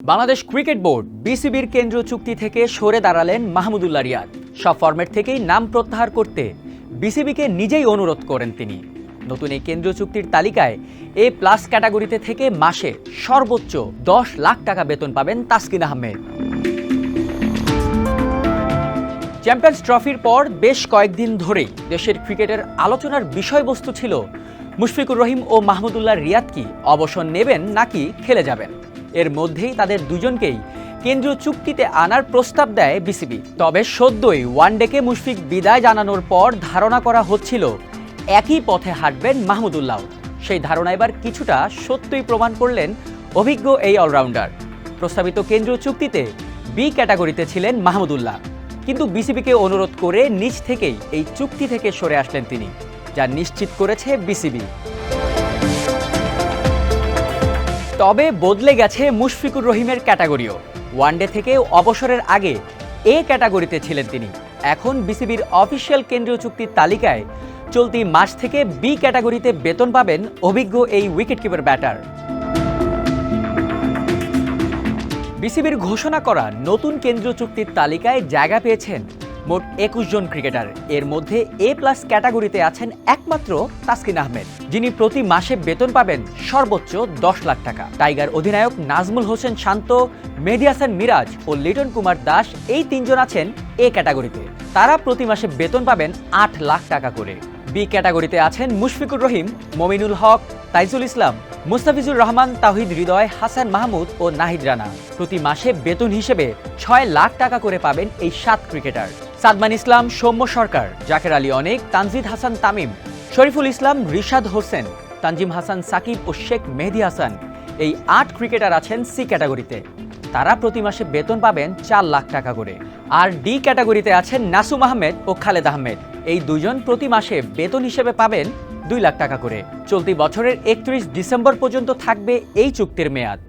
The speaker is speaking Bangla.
বাংলাদেশ ক্রিকেট বোর্ড, বিসিবির কেন্দ্রীয় চুক্তি থেকে সরে দাঁড়ালেন মাহমুদুল্লাহ রিয়াদ। সব ফরম্যাট থেকেই নাম প্রত্যাহার করতে বিসিবিকে নিজেই অনুরোধ করেন তিনি। নতুন এই কেন্দ্রীয় চুক্তির তালিকায় এ প্লাস ক্যাটাগরিতে থেকে মাসে সর্বোচ্চ দশ লাখ টাকা বেতন পাবেন তাসকিন আহমেদ। চ্যাম্পিয়ন্স ট্রফির পর বেশ কয়েকদিন ধরেই দেশের ক্রিকেটের আলোচনার বিষয়বস্তু ছিল, মুশফিকুর রহিম ও মাহমুদুল্লাহ রিয়াদ কি অবসর নেবেন নাকি খেলে যাবেন। এর মধ্যেই তাদের দুজনকেই কেন্দ্রীয় চুক্তিতে আনার প্রস্তাব দেয় বিসিবি। তবে সদ্যই ওয়ানডেকে মুশফিক বিদায় জানানোর পর ধারণা করা হচ্ছিল, একই পথে হাঁটবেন মাহমুদুল্লাহ। সেই ধারণা এবার কিছুটা সত্যই প্রমাণ করলেন অভিজ্ঞ এই অলরাউন্ডার। প্রস্তাবিত কেন্দ্রীয় চুক্তিতে বি ক্যাটাগরিতে ছিলেন মাহমুদুল্লাহ। কিন্তু বিসিবিকে অনুরোধ করে নিজ থেকেই এই চুক্তি থেকে সরে আসলেন তিনি, যা নিশ্চিত করেছে বিসিবি। তবে বদলে গেছে মুশফিকুর রহিমের ক্যাটাগরিও। ওয়ানডে থেকে অবসরের আগে এ ক্যাটাগরিতে ছিলেন তিনি। এখন বিসিবির অফিসিয়াল কেন্দ্রীয় চুক্তির তালিকায় চলতি মাস থেকে বি ক্যাটাগরিতে বেতন পাবেন অভিজ্ঞ এই উইকেটকিপার ব্যাটার। বিসিবির ঘোষণা করা নতুন কেন্দ্রীয় চুক্তির তালিকায় জায়গা পেয়েছেন মোট একুশ জন ক্রিকেটার। এর মধ্যে এ প্লাস ক্যাটাগরিতে আছেন একমাত্র তাসকিন আহমেদ, যিনি প্রতি মাসে বেতন পাবেন সর্বোচ্চ দশ লাখ টাকা। টাইগার অধিনায়ক নাজমুল হোসেন শান্ত, মেহেদি হাসান মিরাজ ও লিটন কুমার দাস এই তিনজন আছেন এ ক্যাটাগরিতে। তারা প্রতি মাসে বেতন পাবেন আট লাখ টাকা করে। বি ক্যাটাগরিতে আছেন মুশফিকুর রহিম, মমিনুল হক, তাইজুল ইসলাম, মুস্তাফিজুর রহমান তাহিদ হৃদয়, হাসান মাহমুদ ও নাহিদ রানা। প্রতি মাসে বেতন হিসেবে ছয় লাখ টাকা করে পাবেন এই সাত ক্রিকেটার। সাদমান ইসলাম, সৌম্য সরকার, জাকের আলী অনেক, তানজিদ হাসান তামিম, শরীফুল ইসলাম, রিশাদ হোসেন, তানজিম হাসান সাকিব ও শেখ মেহেদি হাসান। এই আট ক্রিকেটার আছেন সি ক্যাটাগরিতে। তারা প্রতি মাসে বেতন পাবেন চার লাখ টাকা করে। আর ডি ক্যাটাগরিতে আছেন নাসুম আহমেদ ও খালেদ আহমেদ। এই দুজন প্রতি মাসে বেতন হিসেবে পাবেন দুই লাখ টাকা করে। চলতি বছরের একত্রিশ ডিসেম্বর পর্যন্ত থাকবে এই চুক্তির মেয়াদ।